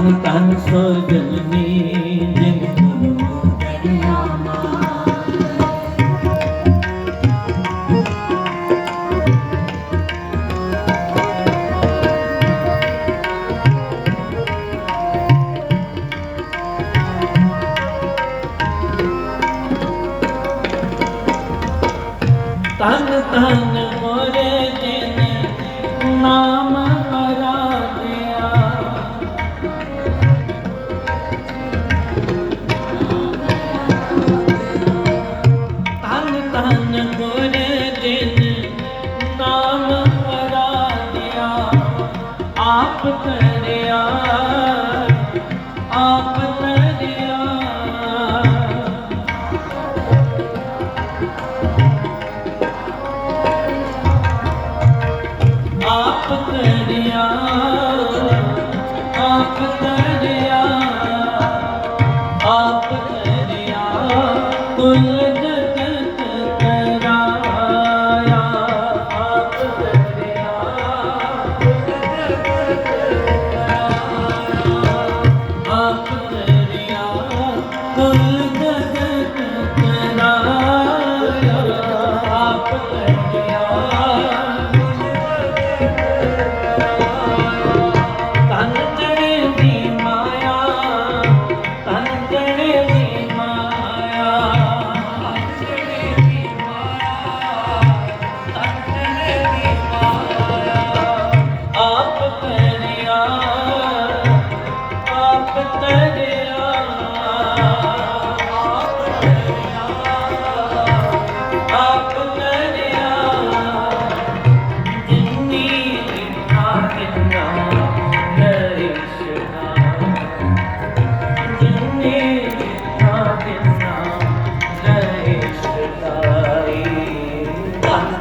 ਧਨ ਧਨ ਸਜਣੀ ਜਿਨ ਗੁਰੂ ਕਰਿਆ ਧਨ ਧਨ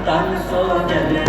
i'm so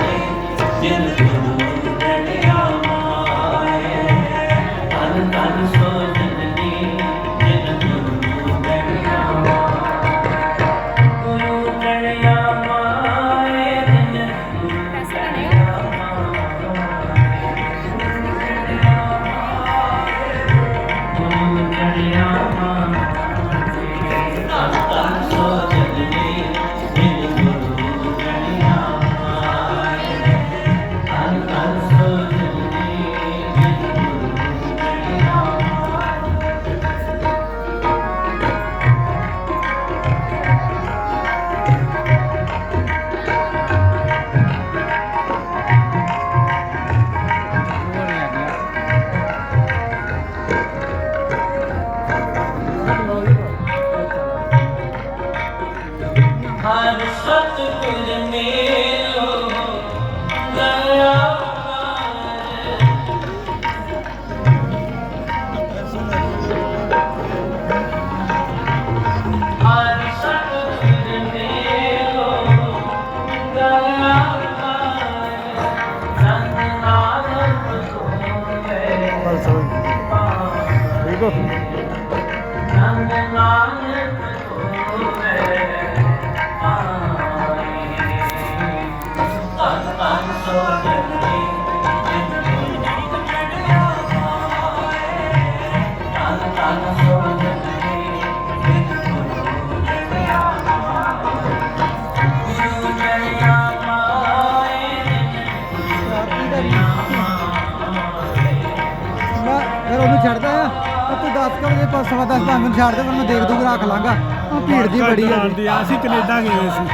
ਉਹਨੂੰ ਛੱਡਦਾ ਆ। ਤਾਂ ਤੂੰ 10 ਵਜੇ ਪਰ ਸਵਾ 10 ਤੱਕ ਨੂੰ ਛੱਡ ਦੇ ਮੈਨੂੰ ਦੇਖ ਦੂਗਾ ਰੱਖ ਲਾਂਗਾ। ਉਹ ਭੀੜ ਦੀ ਬੜੀ ਆ। ਜੀ। ਅਸੀਂ ਕੈਨੇਡਾ ਗਏ ਸੀ।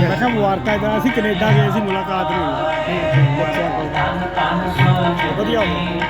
ਮੈਂ ਕਿਹਾ ਮੁਬਾਰਕਾਂ ਦਾ ਅਸੀਂ ਕੈਨੇਡਾ ਗਏ ਸੀ ਮੁਲਾਕਾਤ ਨੂੰ ਵਧੀਆ ਹੋ ਗਿਆ।